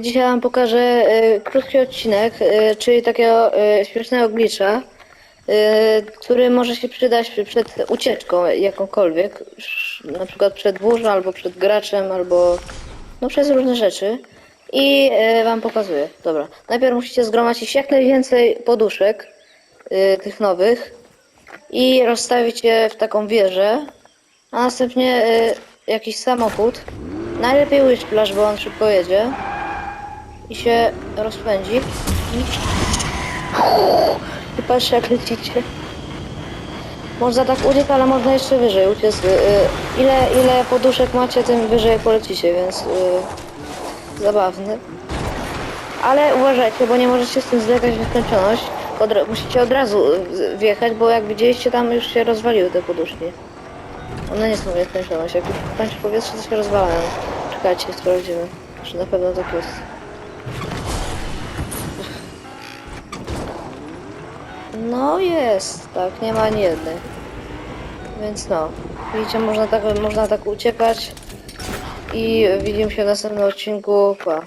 Dzisiaj wam pokażę e, krótki odcinek, e, czyli takiego e, śmiesznego glitcha, e, który może się przydać przed ucieczką jakąkolwiek, na przykład przed burzą, albo przed graczem, albo no przez różne rzeczy. I e, wam pokazuję. Dobra, najpierw musicie zgromadzić jak najwięcej poduszek e, tych nowych i rozstawić je w taką wieżę, a następnie e, jakiś samochód. Najlepiej Wishplash, bo on szybko jedzie i się rozpędzi. I, I patrzcie jak lecicie. Można tak uciec, ale można jeszcze wyżej uciec. Y, y, ile, ile poduszek macie, tym wyżej polecicie, więc y, zabawne. Ale uważajcie, bo nie możecie z tym zlegać w nieskończoność. Od, musicie od razu y, wjechać, bo jak widzieliście, tam już się rozwaliły te poduszki. One nie są w nieskończoność. Jak już kończy powietrze, to się rozwalają. Czekajcie, sprawdzimy. Czy na pewno tak jest. No jest, tak, nie ma ani jednej. Więc no, widzicie, można tak, można tak uciekać. I widzimy się w następnym odcinku. Pa.